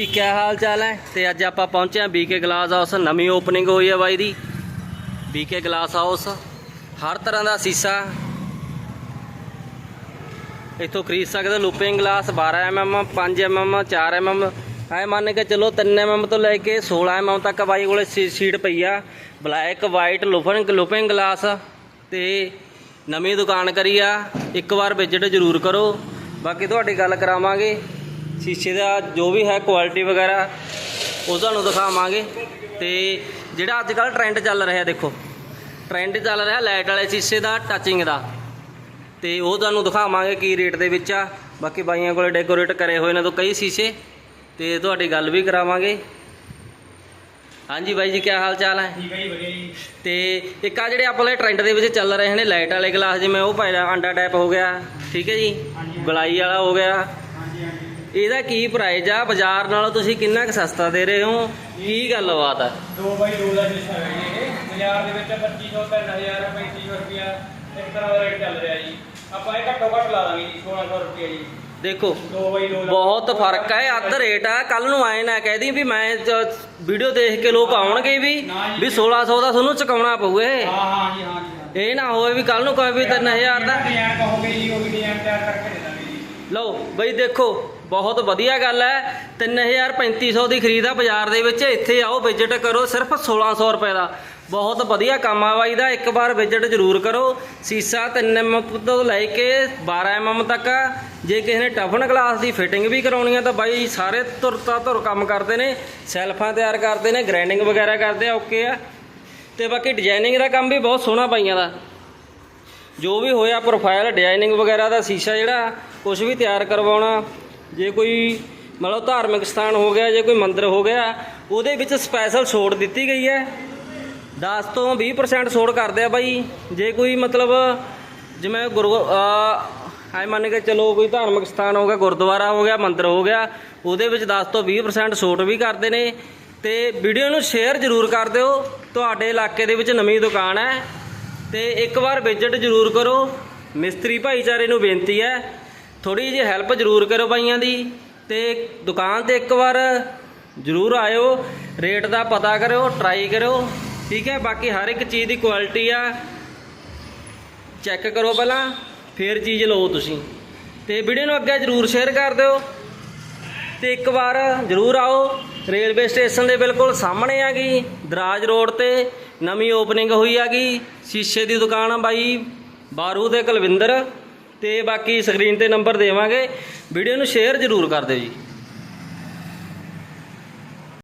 ਜੀ ਕੀ ਹਾਲ ਚਾਲ ਹੈ? ਤੇ ਅੱਜ ਆਪਾਂ ਪਹੁੰਚੇ ਹਾਂ ਬੀਕੇ ਗਲਾਸ ਹਾਊਸ ਨਵੀਂ ਓਪਨਿੰਗ ਹੋਈ ਹੈ ਬਾਈ ਦੀ। ਬੀਕੇ ਗਲਾਸ ਹਾਊਸ ਹਰ ਤਰ੍ਹਾਂ ਦਾ ਸੀਸਾ। ਇੱਥੋਂ ਖਰੀਦ ਸਕਦੇ ਹੋ ਲੁਪਿੰਗ ਗਲਾਸ 12 mm 5 mm 4 mm ਐ ਮੰਨ ਕੇ ਚੱਲੋ 3 mm ਤੋਂ ਲੈ ਕੇ 16 mm ਤੱਕ ਬਾਈ ਕੋਲੇ ਸੀ- ਸੀਟ ਪਈ ਆ। Black white looping looping glass ਤੇ ਨਵੀਂ ਦੁਕਾਨ ਕਰੀ ਆ। ਇੱਕ ਵਾਰ ਵਿਜ਼ਿਟ ਜ਼ਰੂਰ ਕਰੋ। ਬਾਕੀ ਤੁਹਾਡੀ ਗੱਲ ਕਰਾਵਾਂਗੇ। ਸ਼ੀਸ਼ੇ ਦਾ ਜੋ ਵੀ ਹੈ ਕੁਆਲਿਟੀ ਵਗੈਰਾ ਉਹ ਤੁਹਾਨੂੰ ਦਿਖਾਵਾਂਗੇ। ਤੇ ਜਿਹੜਾ ਅੱਜ ਕੱਲ ਟ੍ਰੈਂਡ ਚੱਲ ਰਿਹਾ ਦੇਖੋ। ਟ੍ਰੈਂਡ ਚੱਲ ਰਿਹਾ ਲਾਈਟ ਵਾਲੇ ਸ਼ੀਸ਼ੇ ਦਾ ਟੱਚਿੰਗ ਦਾ। ਤੇ ਉਹ ਤੁਹਾਨੂੰ ਦਿਖਾਵਾਂਗੇ ਕੀ ਰੇਟ ਦੇ ਵਿੱਚ ਆ। ਬਾਕੀ ਬਾਈਆਂ ਕੋਲੇ ਡੈਕੋਰੇਟ ਕਰੇ ਹੋਏ ਨੇ ਤੋਂ ਕਈ ਸ਼ੀਸ਼ੇ। ਤੇ ਤੁਹਾਡੀ ਗੱਲ ਵੀ ਕਰਾਵਾਂਗੇ। ਹਾਂਜੀ ਬਾਈ ਜੀ ਕੀ ਹਾਲ ਚਾਲ ਹੈ? ਠੀਕ ਹੈ ਜੀ ਵਧੀਆ ਜੀ। ਤੇ ਇੱਕ ਆ ਜਿਹੜੇ ਆਪਣੇ ਟ੍ਰੈਂਡ ਦੇ ਵਿੱਚ ਚੱਲ ਰਹੇ ਨੇ ਲਾਈਟ ਵਾਲੇ ਗਲਾਸ ਜਿਵੇਂ ਉਹ ਪਾਇਆ ਅੰਡਾ ਟਾਈਪ ਹੋ ਗਿਆ। ਠੀਕ ਹੈ ਜੀ। ਗਲਾਈ ਵਾਲਾ ਹੋ ਗਿਆ। ਹਾਂਜੀ ਹਾਂਜੀ। ਇਹਦਾ ਕੀ ਪ੍ਰਾਈਸ ਆ? ਬਾਜ਼ਾਰ ਨਾਲੋਂ ਤੁਸੀਂ ਕਿੰਨਾ ਕੁ ਸਸਤਾ ਦੇ ਰਹੇ ਹੋ? ਕੀ ਗੱਲਬਾਤ ਆ? 2 ਬਾਈ 2 ਦਾ ਸ਼ੀਸ਼ਾ ਹੈ ਜੀ ਇਹ। ਬਾਜ਼ਾਰ ਦੇ ਵਿੱਚ 2500 3000 3500 ਰੁਪਿਆ ਇੱਕ ਤਰ੍ਹਾਂ ਦਾ ਰੇਟ ਚੱਲ ਰਿਹਾ ਜੀ। ਆਪਾਂ ਇਹ ਘੱਟੋ ਘੱਟ ਲਾ ਦਾਂਗੇ ਜੀ 1600 ਰੁਪਿਆ ਜੀ। ਦੇਖੋ 2 ਬਾਈ 2 ਬਹੁਤ ਫ਼ਰਕ ਹੈ ਅੱਧ ਰੇਟ ਆ। ਕੱਲ ਨੂੰ ਆਏ ਨਾ ਕਹਿਦੀ ਵੀ ਮੈਂ ਵੀਡੀਓ ਦੇਖ ਕੇ ਲੋਕ ਆਉਣਗੇ ਵੀ ਵੀ 1600 ਦਾ ਤੁਹਾਨੂੰ ਚੁਕਾਉਣਾ ਪਊ ਇਹ। ਹਾਂ ਹਾਂ ਜੀ ਹਾਂ ਜੀ ਹਾਂ ਇਹ ਨਾ ਹੋਵੇ ਵੀ ਕੱਲ ਨੂੰ ਕਹੇ ਵੀ 3000 ਦਾ ਡਿਜ਼ਾਈਨ ਕਹੋਗੇ ਜੀ ਉਹ ਵੀ ਡਿਜ਼ਾਈਨ ਤਿਆਰ ਕਰਕੇ ਦੇ ਦਾਂਗੇ ਜੀ। ਲਓ ਬਈ ਦੇਖੋ ਬਹੁਤ ਵਧੀਆ ਗੱਲ ਹੈ। 3000 3500 ਦੀ ਖਰੀਦ ਆ ਬਾਜ਼ਾਰ ਦੇ ਵਿੱਚ। ਇੱਥੇ ਆਓ ਵਿਜ਼ਿਟ ਕਰੋ। ਸਿਰਫ 1600 ਰੁਪਏ ਦਾ। ਬਹੁਤ ਵਧੀਆ ਕੰਮ ਆ ਬਾਈ ਦਾ। ਇੱਕ ਵਾਰ ਵਿਜ਼ਿਟ ਜ਼ਰੂਰ ਕਰੋ। ਸੀਸਾ 3 mm ਤੋਂ ਲੈ ਕੇ 12 mm ਤੱਕ ਆ। ਜੇ ਕਿਸੇ ਨੇ ਟਫਨ ਗਲਾਸ ਦੀ ਫਿਟਿੰਗ ਵੀ ਕਰਾਉਣੀ ਆ ਤਾਂ ਬਾਈ ਸਾਰੇ ਤੁਰਤਾ ਤੁਰ ਕੰਮ ਕਰਦੇ ਨੇ। ਸੈਲਫਾਂ ਤਿਆਰ ਕਰਦੇ ਨੇ ਗ੍ਰੈਂਡਿੰਗ ਵਗੈਰਾ ਕਰਦੇ ਆ ਓਕੇ ਆ। ਤੇ ਬਾਕੀ ਡਿਜ਼ਾਈਨਿੰਗ ਦਾ ਕੰਮ ਵੀ ਬਹੁਤ ਸੋਹਣਾ ਪਾਈਆਂ ਦਾ। ਜੋ ਵੀ ਹੋਇਆ ਪ੍ਰੋਫਾਈਲ ਡਿਜ਼ਾਈਨਿੰਗ ਵਗੈਰਾ ਦਾ ਸ਼ੀਸ਼ਾ ਜਿਹੜਾ ਕੁਝ ਵੀ ਤਿਆਰ ਕਰਵਾਉਣਾ। ਜੇ ਕੋਈ ਮਤਲਬ ਧਾਰਮਿਕ ਸਥਾਨ ਹੋ ਗਿਆ, ਜੇ ਕੋਈ ਮੰਦਿਰ ਹੋ ਗਿਆ, ਉਹਦੇ ਵਿੱਚ ਸਪੈਸ਼ਲ ਛੋਟ ਦਿੱਤੀ ਗਈ ਹੈ। 10 ਤੋਂ 20% ਛੋਟ ਕਰਦੇ ਆ ਬਾਈ। ਜੇ ਕੋਈ ਮਤਲਬ ਜਿਵੇਂ ਗੁਰੂ ਆਈ ਮੰਨ ਕੇ ਚਲੋ ਕੋਈ ਧਾਰਮਿਕ ਸਥਾਨ ਹੋ ਗਿਆ, ਗੁਰਦੁਆਰਾ ਹੋ ਗਿਆ, ਮੰਦਿਰ ਹੋ ਗਿਆ, ਉਹਦੇ ਵਿੱਚ 10 ਤੋਂ 20% ਛੋਟ ਵੀ ਕਰਦੇ ਨੇ। ਤੇ ਵੀਡੀਓ ਨੂੰ ਸ਼ੇਅਰ ਜ਼ਰੂਰ ਕਰ ਦਿਓ। ਤੁਹਾਡੇ ਇਲਾਕੇ ਦੇ ਵਿੱਚ ਨਵੀਂ ਦੁਕਾਨ ਹੈ। ਤੇ ਇੱਕ ਵਾਰ ਵਿਜ਼ਿਟ ਜ਼ਰੂਰ ਕਰੋ। ਮਿਸਤਰੀ ਭਾਈਚਾਰੇ ਨੂੰ ਬੇਨਤੀ ਹੈ ਥੋੜੀ ਜਿਹੀ ਹੈਲਪ ਜ਼ਰੂਰ ਕਰੋ ਬਾਈਆਂ ਦੀ ਤੇ ਦੁਕਾਨ ਤੇ ਇੱਕ ਵਾਰ ਜ਼ਰੂਰ ਆਇਓ ਰੇਟ ਦਾ ਪਤਾ ਕਰਿਓ ਟਰਾਈ ਕਰਿਓ, ਠੀਕ ਹੈ? ਬਾਕੀ ਹਰ ਇੱਕ ਚੀਜ਼ ਦੀ ਕੁਆਲਿਟੀ ਆ। ਚੈੱਕ ਕਰੋ ਪਹਿਲਾਂ, ਫਿਰ ਚੀਜ਼ ਲਓ ਤੁਸੀਂ। ਤੇ ਵੀਡੀਓ ਨੂੰ ਅੱਗੇ ਜ਼ਰੂਰ ਸ਼ੇਅਰ ਕਰ ਦਿਓ। ਤੇ ਇੱਕ ਵਾਰ ਜ਼ਰੂਰ ਆਓ ਰੇਲਵੇ ਸਟੇਸ਼ਨ ਦੇ ਬਿਲਕੁਲ ਸਾਹਮਣੇ ਆਗੀ ਦਰਾਜ ਰੋਡ ਤੇ ਨਵੀਂ ਓਪਨਿੰਗ ਹੋਈ ਆਗੀ ਸ਼ੀਸ਼ੇ ਦੀ ਦੁਕਾਨ ਆ ਬਾਈ, ਬਾਰੂ ਤੇ ਕੁਲਵਿੰਦਰ। ਤੇ ਬਾਕੀ ਸਕਰੀਨ ਤੇ ਨੰਬਰ ਦੇਵਾਂਗੇ। ਵੀਡੀਓ ਨੂੰ ਸ਼ੇਅਰ ਜ਼ਰੂਰ ਕਰ ਦਿਓ ਜੀ।